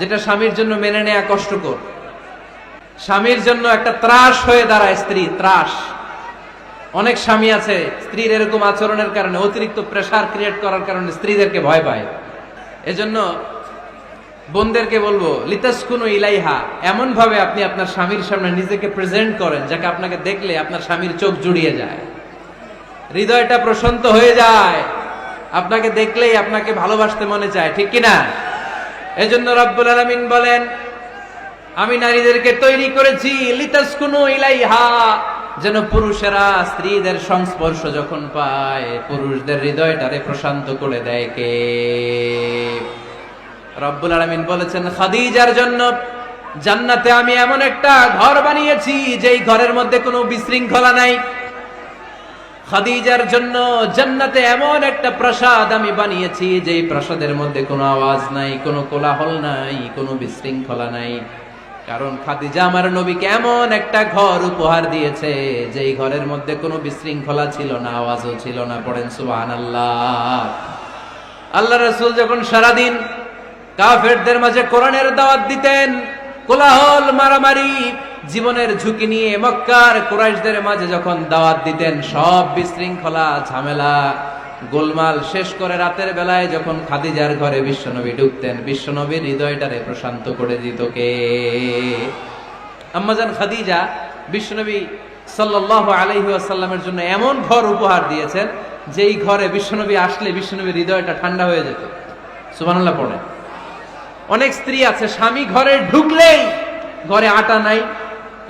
যেটা স্বামীর জন্য মেনে নেয়া কষ্টকর। স্বামীর জন্য একটা ত্রাস হয়ে দাঁড়ায় স্ত্রী, ত্রাস। অনেক স্বামী আছে, স্ত্রীর এরকম আচরণের কারণে, অতিরিক্ত প্রেশার ক্রিয়েট করার কারণে স্ত্রীদেরকে ভয় পায়। এজন্য বোনদেরকে বলব, লিতাসকুনু ইলাইহা। এমন ভাবে আপনি আপনার স্বামীর সামনে নিজেকে প্রেজেন্ট করেন, যাকে আপনাকে দেখলে আপনার স্বামীর চোখ জুড়িয়ে যায়। হৃদয়টা প্রশান্ত হয়ে যায়। আপনাকে দেখলেই আপনাকে ভালোবাসতে মনে চায়, ঠিক কিনা? এজন্য রব্বুল আলামিন বলেন, আমি নারীদেরকে তৈরি করেছি, লিতাসকুনু ইলাইহা, যেন পুরুষেরা স্ত্রীদের সংস্পর্শ যখন পায়, পুরুষদের হৃদয়টারে প্রশান্ত করে দেয় কে? রব্বুল আলামিন বলেছেন, খাদিজার জন্য জান্নাতে আমি এমন একটা ঘর বানিয়েছি, যেই ঘরের মধ্যে কোনো বিশৃঙ্খলা নাই। খাদিজার জন্য জান্নাতে এমন একটা প্রাসাদ আমি বানিয়েছি যেই প্রাসাদের মধ্যে কোনো আওয়াজ নাই, কোনো কোলাহল নাই, কোনো বিশৃঙ্খলা নাই। কারণ খাদিজা আমার নবীকে এমন একটা ঘর উপহার দিয়েছে, যেই ঘরের মধ্যে কোনো বিশৃঙ্খলা ছিল না, আওয়াজও ছিল না, পড়েন সুবহানাল্লাহ। আল্লাহ রসুল যখন সারাদিন কাফেরদের মাঝে কোরআনের দাওয়াত দিতেন, কোলাহল, মারামারি জীবনের ঝুঁকি নিয়ে মক্কার কুরাইশদের মাঝে যখন দাওয়াত দিতেন, সব বিশৃঙ্খলা, ঝামেলা, গোলমাল শেষ করে রাতের বেলায় যখন খাদিজার ঘরে বিশ্বনবী ঢুকতেন, বিশ্বনবীর হৃদয়টারে প্রশান্ত করে দিত কে? আম্মাজান খাদিজা বিশ্বনবী সাল্লাহ আলাইহি আসাল্লামের জন্য এমন ঘর উপহার দিয়েছেন, যেই ঘরে বিশ্বনবী আসলে বিশ্বনবীর হৃদয়টা ঠান্ডা হয়ে যেত। সুবহানাল্লাহ পড়ে অনেক স্ত্রী আছে, স্বামী ঘরে ঢুকলেই ঘরে আটা নাই